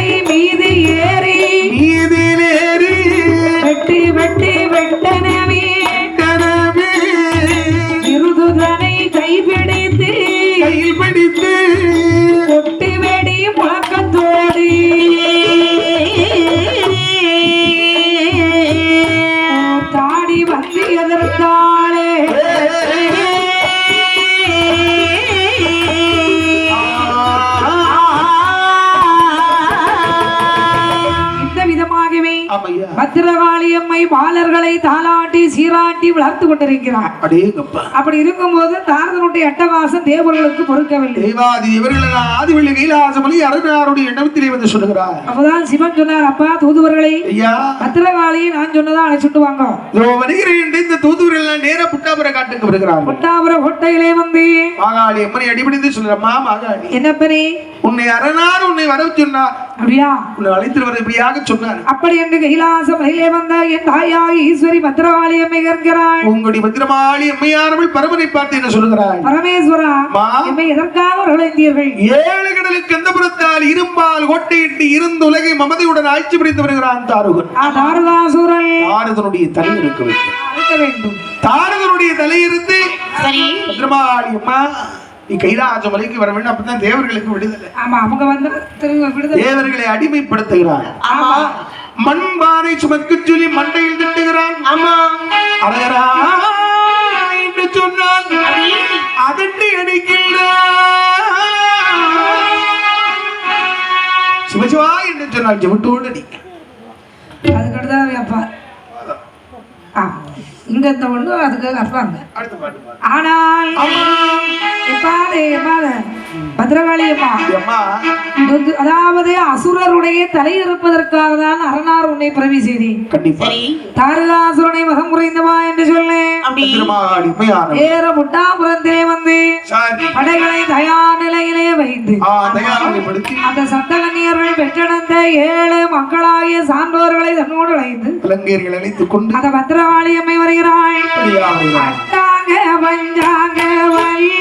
மலை மீது ஏறி பத்திரகாளி அம்மை பாலர்களை தாளாட்டி சீராட்டி வளர்த்து கொண்டிருக்கிறார். அப்படி இருக்கும்போது தாரதனுடைய அட்டகாசம் தேவர்களுக்கு பொறுக்கவில்லை. ஆதிவள்ளி கைலாசமலி அருணாருடைய எண்ணத்திலே வந்து சொல்லுகிறார். அப்பதான் சிவன் சொன்னார் அப்பா தூதுவர்களை ஐயா. பத்திரகாளியை நான் சொன்னதா அழைச்சிட்டு வாங்க வருகிறேன் இந்த தூதுவர்கள் நேரா புட்டாபுர காட்டுக்கு வருகிறார்கள். கொட்டாபுர கொட்டையிலே வந்து மாகாளி அம்மனை அடிபடிந்து சொல்றமா மாகாளி என்ன பெரி உன்னை அரணார் உன்னை வர சொன்னார். அப்படியா? உன்னை அழைத்து வர இப்படியாக சொன்னார். அப்படி என்று கைலாச மலையிலே வந்த என் தாயாகி ஈஸ்வரி பத்திரகாளி அம்மை கேட்கிறாள் உங்களுடைய பத்திரமாளி அம்மையானவள் பரமனை பார்த்து என்ன சொல்லுகிறாள்? பரமேஸ்வரா மா. எம்மை எதற்காக வரவழைத்தீர்கள்? ஏழு கடலுக்கு எந்த புறத்தால் இரும்பால் கோட்டையிட்டு இருந்து உலகை மமதையுடன் ஆட்சி பிடித்து வருகிறான் தாருகன். ஆ தாரகாசுரன் தாரதனுடைய தலை இருக்க வேண்டும். தாரதனுடைய தலையிருந்து சரி. பத்திரமாளி அம்மா நீ கைலாச மலைக்கு வர வேண்டும் அப்பதான் தேவர்களுக்கு விடுதலை. ஆமா அவங்க வந்து தேவர்களை அடிமைப்படுத்துகிறான் ஆமா. மண்பானை சுமக்கு சொல்லி மண்டையில் திட்டுகிறான். ஆமா. அழகரா என்று சொன்னால் அதட்டி அடிக்கின்றான் சிவசிவா என்று சொன்னால் ஜெவட்டோடு அடிக்க அதுக்கடுத்து அப்பா. இங்க ஒண்ணு அதுக்கு பாடு. ஆனால் அம்மா. எப்பாது எப்பாது? பத்ரகாளி அம்மா. அதாவது அசுரருடைய தலை இருப்பதற்காக தான் அரணார் உன்னை பிறவி கண்டிப்பா. தாரகாசுரனை மகம் குறைந்தவா என்று சொன்னேன். ஏற முட்டாபுரத்திலே வந்து படைகளை தயார் நிலையிலே வைத்து அந்த சப்தகன்னியர்கள் பெற்றெடுத்த ஏழு மக்களாகிய சான்றோர்களை தன்னோடு அழைத்து இலங்கையர்கள் அழைத்துக் கொண்டு அந்த பத்திரகாளியம்மை வருகிறாள் வெளியாகிறார். பட்டாங்க பஞ்சாங்க வள்ளி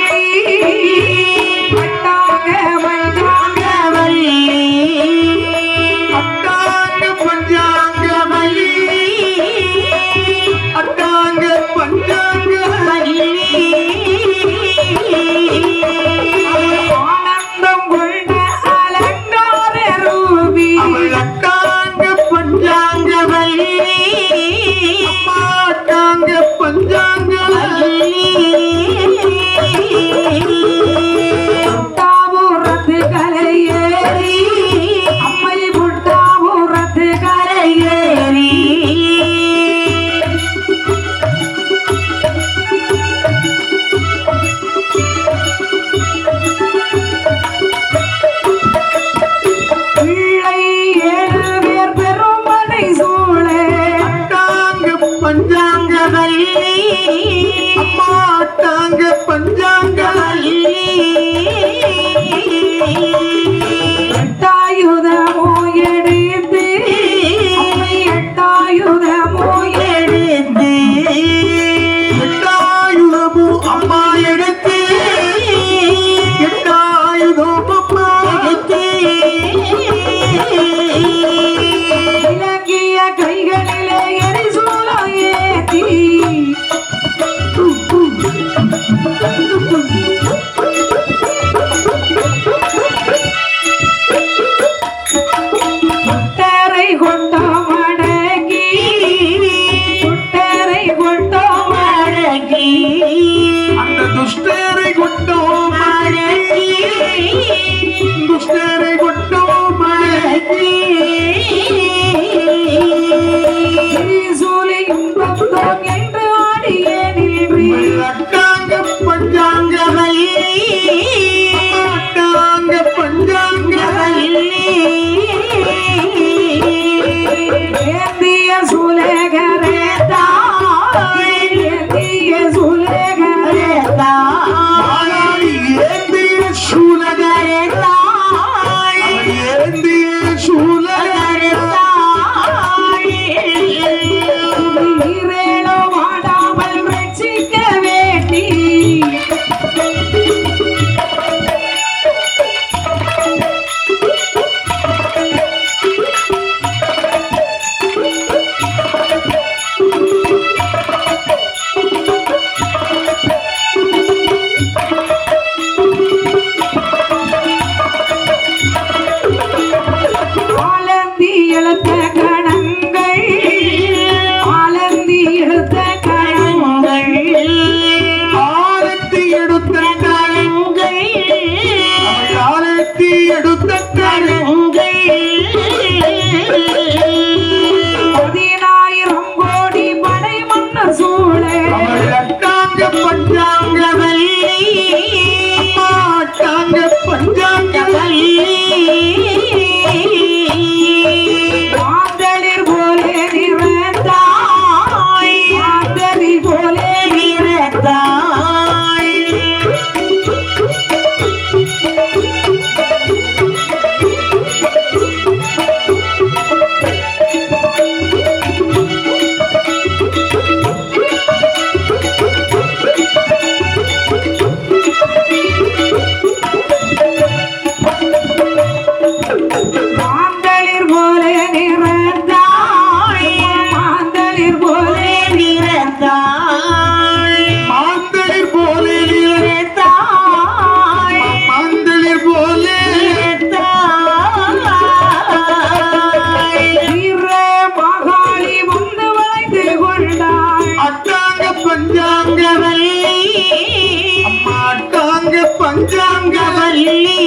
ಪಂಚಾಂಗವಲ್ಲಿ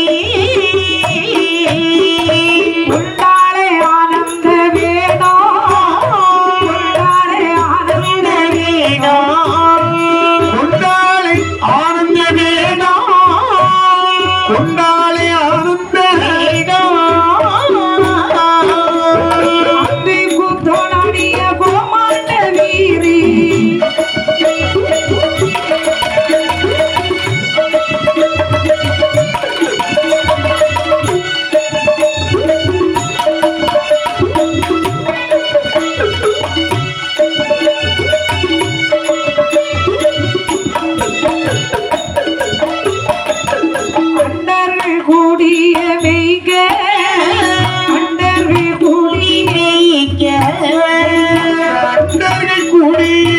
குடி